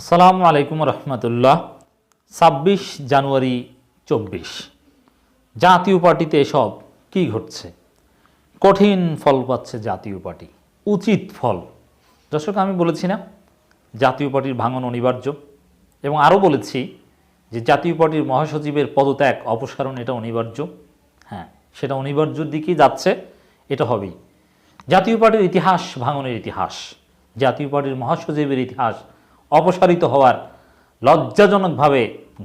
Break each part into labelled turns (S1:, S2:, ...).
S1: আসসালামু আলাইকুম রহমতুল্লাহ। ছাব্বিশ জানুয়ারি চব্বিশ। জাতীয় পার্টিতে এসব কি ঘটছে? কঠিন ফল পাচ্ছে জাতীয় পার্টি। উচিত ফল। দর্শক, আমি বলেছি না, জাতীয় পার্টির ভাঙন অনিবার্য। এবং আরও বলেছি যে জাতীয় পার্টির মহাসচিবের পদত্যাগ, অপসারণ এটা অনিবার্য। হ্যাঁ সেটা অনিবার্যর দিকেই যাচ্ছে, এটা হবেই। জাতীয় পার্টির ইতিহাস ভাঙনের ইতিহাস। জাতীয় পার্টির মহাসচিবের ইতিহাস অপসারিত হওয়ার লজ্জাজনকভাবে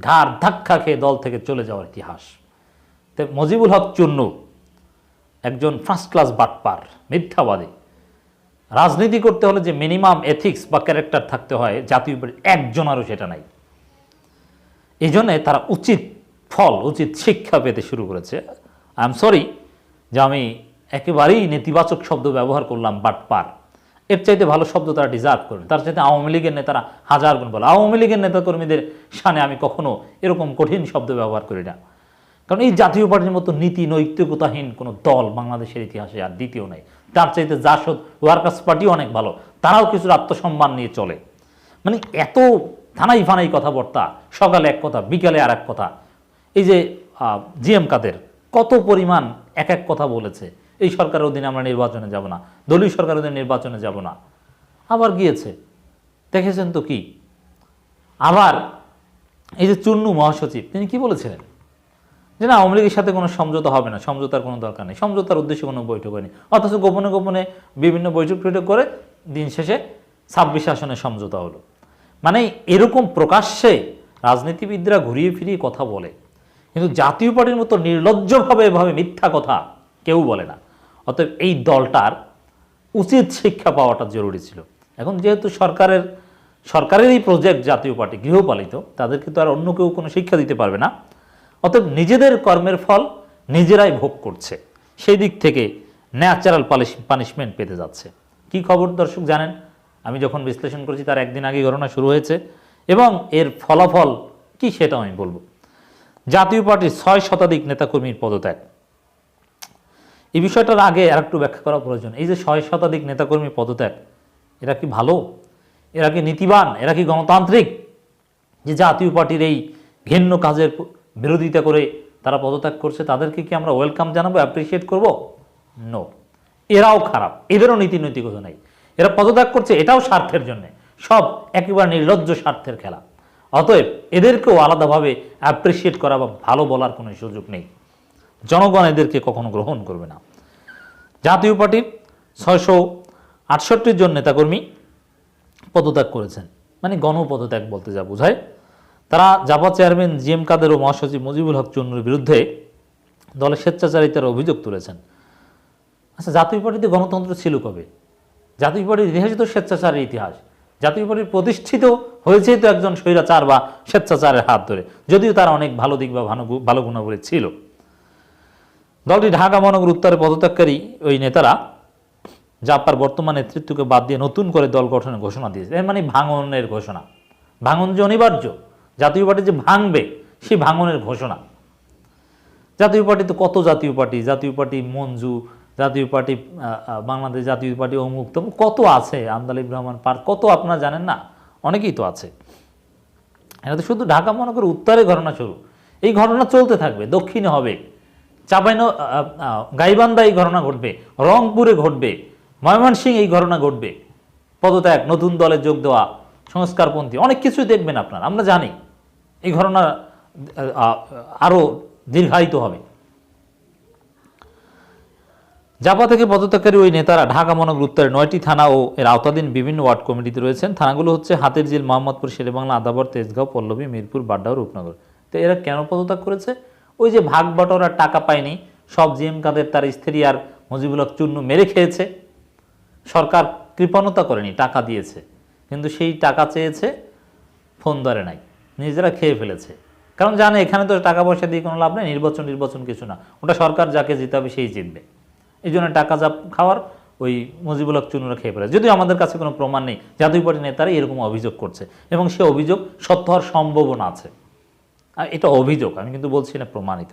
S1: ঘাড় ধাক্কা খেয়ে দল থেকে চলে যাওয়ার ইতিহাস। তো মজিবুল হক চুন্নু একজন ফার্স্ট ক্লাস বাটপার, মিথ্যাবাদী। রাজনীতি করতে হলে যে মিনিমাম এথিক্স বা ক্যারেক্টার থাকতে হয় জাতীয় একজনেরও সেটা নাই। এই জন্যে তারা উচিত ফল, উচিত শিক্ষা পেতে শুরু করেছে। আই এম সরি যে আমি একেবারেই নেতিবাচক শব্দ ব্যবহার করলাম বাট পার এর চাইতে ভালো শব্দ তারা ডিজার্ভ করেন। তার চাইতে আওয়ামী লীগের নেতারা হাজার গুণ বলে আওয়ামী লীগের নেতাকর্মীদের সামনে আমি কখনো এরকম কঠিন শব্দ ব্যবহার করি না। কারণ এই জাতীয় পার্টির মতো নীতি নৈতিকতাহীন কোনো দল বাংলাদেশের ইতিহাসে আর দ্বিতীয় নেই। তার চাইতে জাসদ ওয়ার্কার্স পার্টি অনেক ভালো। তারাও কিছু আত্মসম্মান নিয়ে চলে। মানে এত থানাই ফানাই কথাবার্তা, সকালে এক কথা, বিকালে আর এক কথা। এই যে জিএম কাদের, কত পরিমাণ এক এক কথা বলেছে। এই সরকারের অধীনে আমরা নির্বাচনে যাব না, দলীয় সরকারের অধীনে নির্বাচনে যাব না। আবার গিয়েছে, দেখেছেন তো কি? আবার এই যে চুন্নু মহাসচিব, তিনি কি বলেছিলেন? যে না, আওয়ামী লীগের সাথে কোনো সমঝোতা হবে না, সমঝোতার কোনো দরকার নেই, সমঝোতার উদ্দেশ্যে কোনো বৈঠক হয়নি অথচ গোপনে গোপনে বিভিন্ন বৈঠক টৈঠক করে দিন শেষে ছাব্বিশ আসনে সমঝোতা হলো। মানে এরকম প্রকাশ্যে রাজনীতিবিদরা ঘুরিয়ে ফিরিয়ে কথা বলে, কিন্তু জাতীয় পার্টির মতো নির্লজ্জভাবে এভাবে মিথ্যা কথা কেউ বলে না। অতএব এই দলটার উচিত শিক্ষা পাওয়াটা জরুরি ছিল। এখন যেহেতু সরকারের, সরকারেরই প্রজেক্ট জাতীয় পার্টি গৃহপালিত, তাদেরকে তো আর অন্য কেউ কোনো শিক্ষা দিতে পারবে না। অতএব নিজেদের কর্মের ফল নিজেরাই ভোগ করছে। সেই দিক থেকে ন্যাচারাল পালিশ পানিশমেন্ট পেতে যাচ্ছে। কি খবর দর্শক জানেন? আমি যখন বিশ্লেষণ করেছি তার একদিন আগে ঘটনা শুরু হয়েছে। এবং এর ফলাফল কি সেটাও আমি বলব। জাতীয় পার্টির ছয় শতাধিক নেতাকর্মীর পদত্যাগ। এই বিষয়টার আগে আর একটু ব্যাখ্যা করা প্রয়োজন। এই যে ছয় শতাধিক নেতাকর্মী পদত্যাগ, এরা কি ভালো? এরা কি নীতিবান? এরা কি গণতান্ত্রিক? যে জাতীয় পার্টির এই ঘেন্য কাজের বিরোধিতা করে তারা পদত্যাগ করছে, তাদেরকে কি আমরা ওয়েলকাম জানাব, অ্যাপ্রিসিয়েট করব? নো। এরাও খারাপ। এদেরও নীতি নৈতিকতা নেই। এরা পদত্যাগ করছে, এটাও স্বার্থের জন্য। সব একেবারে নির্লজ্জ স্বার্থের খেলা। অতএব এদেরকেও আলাদাভাবে অ্যাপ্রিসিয়েট করা বা ভালো বলার কোনো সুযোগ নেই। জনগণ এদেরকে কখনো গ্রহণ করবে না। জাতীয় পার্টির ছয়শো আটষট্টির জন নেতাকর্মী পদত্যাগ করেছেন। মানে গণপদত্যাগ বলতে যা বোঝায়। তারা Japa chairman G M Quader ও মহাসচিব মুজিবুল হক চুন্নুর বিরুদ্ধে দলের স্বেচ্ছাচারিতার অভিযোগ তুলেছেন। আচ্ছা জাতীয় পার্টিতে গণতন্ত্র ছিল কবে? জাতীয় পার্টির ইতিহাসই তো স্বেচ্ছাচারের ইতিহাস। জাতীয় পার্টি প্রতিষ্ঠিত হয়েছেই তো একজন স্বৈরাচার বা স্বেচ্ছাচারের হাত ধরে। যদিও তার অনেক ভালো দিক বা ভালো ভালো গুণাবলী ছিল। দলটি ঢাকা মহানগর উত্তরে পদত্যাগকারী ওই নেতারা জাপার বর্তমান নেতৃত্বকে বাদ দিয়ে নতুন করে দল গঠনের ঘোষণা দিয়েছে। এর মানে ভাঙনের ঘোষণা। ভাঙন যে অনিবার্য, জাতীয় পার্টি যে ভাঙবে, সেই ভাঙনের ঘোষণা। জাতীয় পার্টি তো কত জাতীয় পার্টি? জাতীয় পার্টি মঞ্জু, জাতীয় পার্টি বাংলাদেশ জাতীয় পার্টি অমুক তমুক, কত আছে? আমদালিব রহমান পার্ক, কত আপনারা জানেন না? অনেকেই তো আছে। এটা তো শুধু ঢাকা মহানগর উত্তরে ঘটনা শুরু। এই ঘটনা চলতে থাকবে, দক্ষিণে হবে। চাপাইন গাইবান্ধা এই ঘটনা ঘটবে, রংপুরে ঘটবে, ময়মনসিংহ এই ঘটনা ঘটবে। পদত্যাগ, নতুন দলে যোগ দেওয়া, সংস্কারপন্থী, অনেক কিছুই দেখবেন আপনারা, আমরা জানি এই ঘটনা আরও দীর্ঘায়িত হবে। জাপা থেকে পদত্যাগকারী ওই নেতারা ঢাকা মহানগর উত্তরে নয়টি থানা ও এর আওতাধীন বিভিন্ন ওয়ার্ড কমিটিতে রয়েছেন। থানাগুলো হচ্ছে হাতের জিল মোহাম্মদপুর, শেরেবাংলা, আদাবর, তেজগাঁও, পল্লবী, মিরপুর, বাড্ডা ও রূপনগর। তো এরা কেন পদত্যাগ করেছে? ওই যে ভাগ বাটোয়ারা টাকা পায়নি, সব জিএম কাদের তার স্ত্রী আর মুজিবুল চূর্ণ মেরে খেয়েছে। সরকার কৃপণতা করেনি, টাকা দিয়েছে। কিন্তু সেই টাকা চেয়েছে, ফোন ধরে নাই, নিজেরা খেয়ে ফেলেছে। কারণ জানে এখানে তো টাকা পয়সা দিয়ে কোনো লাভ নেই, নির্বাচন নির্বাচন কিছু না। ওটা সরকার যাকে জিতাবে সেই জিতবে। এই জন্য টাকা যা খাওয়ার, ওই মুজিবুল চুনুরা খেয়ে ফেলে যদিও আমাদের কাছে কোনো প্রমাণ নেই, জাতীয় পার্টি নেতারা এরকম অভিযোগ করছে। এবং সে অভিযোগ সত্য হওয়ার সম্ভাবনা আছে। এটা অভিযোগ, আমি কিন্তু বলছি না প্রমাণিত।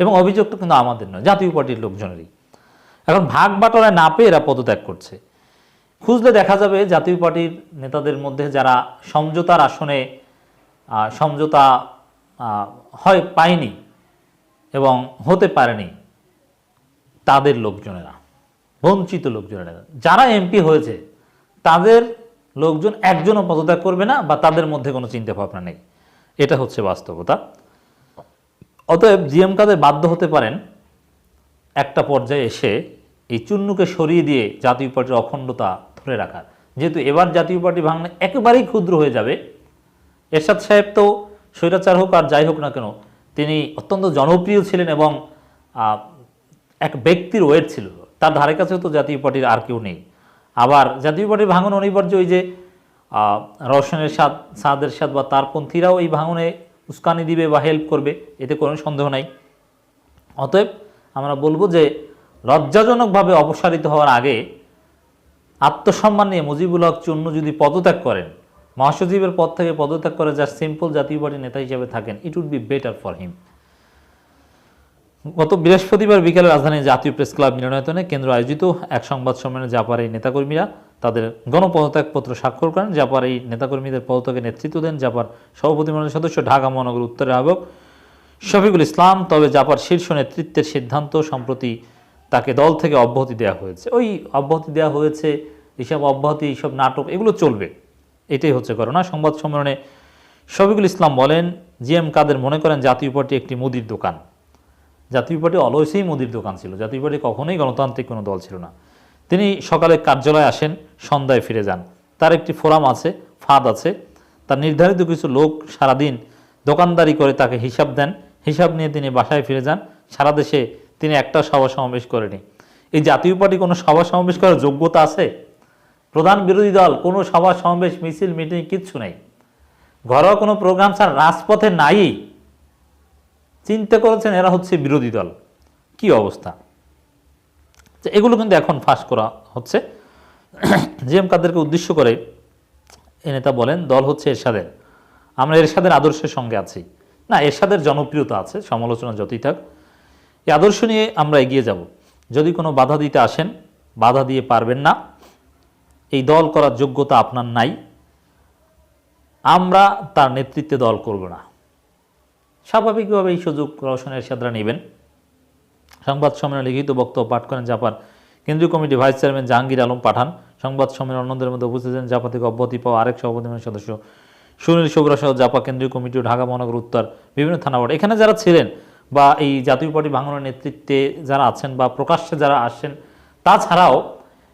S1: এবং অভিযোগটা কিন্তু আমাদের নয়, জাতীয় পার্টির লোকজনেরই। এখন ভাগ বাটোয়ারায় না পেয়ে এরা পদত্যাগ করছে। খুঁজলে দেখা যাবে জাতীয় পার্টির নেতাদের মধ্যে যারা সমঝোতার আসনে সমঝোতা হয় পায়নি এবং হতে পারেনি, তাদের লোকজনেরা, বঞ্চিত লোকজনেরা। যারা এমপি হয়েছে, তাদের লোকজন একজনও পদত্যাগ করবে না বা তাদের মধ্যে কোনো চিন্তা ভাবনা নেই। এটা হচ্ছে বাস্তবতা। অতএব জিএম কাদের বাধ্য হতে পারেন, একটা পর্যায়ে এসে এই চুন্নুকে সরিয়ে দিয়ে জাতীয় পার্টির অখণ্ডতা ধরে রাখার। যেহেতু এবার জাতীয় পার্টি ভাঙলে একেবারেই ক্ষুদ্র হয়ে যাবে। এরশাদ সাহেব তো স্বৈরাচার হোক আর যাই হোক না কেন, তিনি অত্যন্ত জনপ্রিয় ছিলেন এবং এক ব্যক্তির ওয়েট ছিল। তার ধারে কাছেও তো জাতীয় পার্টির আর কেউ নেই। আবার জাতীয় পার্টির ভাঙন অনিবার্য, ওই যে রওশনের সাদ, সাদের সাদ বা তার পন্থীরাও এই ভাঙনে উস্কানি দিবে বা হেল্প করবে, এতে কোনো সন্দেহ নাই। অতএব আমরা বলব যে, লজ্জাজনকভাবে অপসারিত হওয়ার আগে আত্মসম্মান নিয়ে মুজিবুল হক চূন্য যদি পদত্যাগ করেন, মহাসচিবের পদ থেকে পদত্যাগ করে যা সিম্পল জাতীয় পার্টি নেতা হিসেবে থাকেন it would be better for him গত বৃহস্পতিবার বিকেলে রাজধানীর জাতীয় প্রেস ক্লাব মিলনায়তনে কেন্দ্র আয়োজিত এক সংবাদ সম্মেলনে জাপার এই নেতাকর্মীরা তাদের গণপদত্যাগপত্র স্বাক্ষর করেন। জাপার এই নেতাকর্মীদের পদত্যাগে নেতৃত্ব দেন জাপার সভাপতি মণ্ডলের সদস্য ঢাকা মহানগর উত্তরের আহ্বক শফিকুল ইসলাম। তবে জাপার শীর্ষ নেতৃত্বের সিদ্ধান্ত সম্প্রতি তাকে দল থেকে অব্যাহতি দেওয়া হয়েছে। ওই অব্যাহতি দেওয়া হয়েছে এইসব অব্যাহতি এইসব নাটক, এগুলো চলবে। এটাই হচ্ছে ঘটনা। সংবাদ সম্মেলনে শফিকুল ইসলাম বলেন জিএম কাদের মনে করেন জাতীয় পার্টি একটি মুদির দোকান। জাতীয় পার্টি অলওয়েসই মুদির দোকান ছিল। জাতীয় পার্টি কখনোই গণতান্ত্রিক কোনো দল ছিল না। তিনি সকালে কার্যালয়ে আসেন, সন্ধ্যায় ফিরে যান। তার একটি ফোরাম আছে, ফাঁদ আছে। তার নির্ধারিত কিছু লোক সারাদিন দোকানদারি করে তাকে হিসাব দেন। হিসাব নিয়ে তিনি বাসায় ফিরে যান। সারা দেশে তিনি একটা সভা সমাবেশ করেনি। এই জাতীয় পার্টি কোনো সভা সমাবেশ করার যোগ্যতা আছে? প্রধান বিরোধী দল, কোনো সভা সমাবেশ, মিছিল, মিটিং, কিচ্ছু নেই। ঘরোয়া কোনো প্রোগ্রাম ছাড়া রাজপথে নাই। চিন্তা করেছেন এরা হচ্ছে বিরোধী দল। কি অবস্থা? এগুলো কিন্তু এখন ফাঁস করা হচ্ছে। জিএম কাদেরকে উদ্দেশ্য করে এ নেতা বলেন, দল হচ্ছে এরশাদের। আমরা এরশাদের আদর্শের সঙ্গে আছি। না, এরশাদের জনপ্রিয়তা আছে, সমালোচনা যতই থাক। এই আদর্শ নিয়ে আমরা এগিয়ে যাব। যদি কোনো বাধা দিতে আসেন, বাধা দিয়ে পারবেন না। এই দল করার যোগ্যতা আপনার নাই। আমরা তার নেতৃত্বে দল করব না। স্বাভাবিকভাবে এই সুযোগ রওশন এরশাদরা নেবেন। সংবাদ সম্মেলনে লিখিত বক্তব্য পাঠ করেন জাপার কেন্দ্রীয় committee vice chairman Jahangir Alam Pathan. সংবাদ সম্মেলনে অন্যদের মধ্যে উপস্থিত ছিলেন জাপা থেকে অব্যাহতি পাওয়া আরেক সভাপতি মণ্ডলীর সদস্য সুনীল শুভ্রা সহ জাপা কেন্দ্রীয় কমিটি ঢাকা মহানগর উত্তর বিভিন্ন থানা বোর্ড এখানে যারা ছিলেন বা এই জাতীয় পার্টি ভাঙনের নেতৃত্বে যারা আছেন বা প্রকাশ্যে যারা আসছেন তাছাড়াও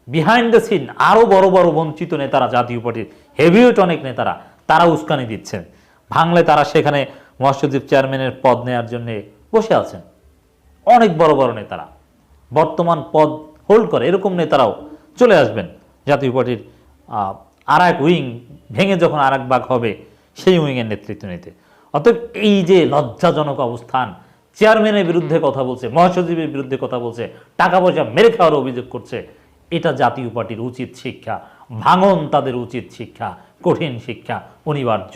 S1: বিহাইন্ড দ্য সিন আরও বড় বড় বঞ্চিত নেতারা জাতীয় পার্টির হেভিওয়েট অনেক নেতারা, তারা উস্কানি দিচ্ছেন। ভাঙলে তারা সেখানে মহাসচিব চেয়ারম্যানের পদ নেওয়ার জন্য বসে আছেন। অনেক বড় বড় নেতারা। বর্তমান পদ হোল্ড করে এরকম নেতারাও চলে আসবেন। জাতীয় পার্টির আর এক উইং ভেঙে যখন আর এক ভাগ হবে, সেই উইংয়ের নেতৃত্ব নিতে। অতএব এই যে লজ্জাজনক অবস্থান, চেয়ারম্যানের বিরুদ্ধে কথা বলছে মহাসচিবের বিরুদ্ধে কথা বলছে টাকা পয়সা মেরে খাওয়ার অভিযোগ করছে, এটা জাতীয় পার্টির উচিত শিক্ষা, ভাঙন তাদের উচিত শিক্ষা, কঠিন শিক্ষা, অনিবার্য।